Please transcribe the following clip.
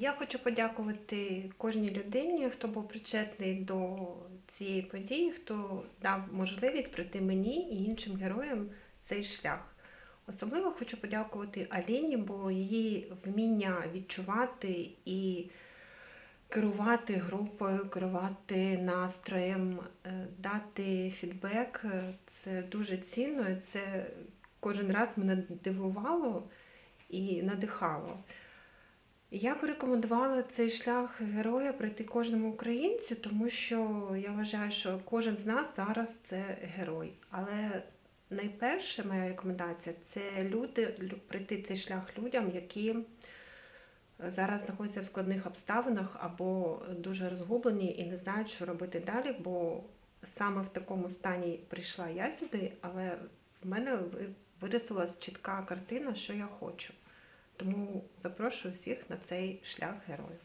Я хочу подякувати кожній людині, хто був причетний до цієї події, хто дав можливість пройти мені і іншим героям цей шлях. Особливо хочу подякувати Аліні, бо її вміння відчувати і керувати групою, керувати настроєм, е, дати фідбек е, це дуже цінно. Це кожен раз мене дивувало і надихало. Я б рекомендувала цей шлях героя пройти кожному українцю, тому що я вважаю, що кожен з нас зараз це герой. Але найперше моя рекомендація це люди пройти цей шлях людям, які зараз знаходяться в складних обставинах або дуже розгублені і не знають, що робити далі, бо саме в такому стані прийшла я сюди, але в мене ви- вирисувалась чітка картина, що я хочу. Тому запрошую всіх на цей шлях героїв.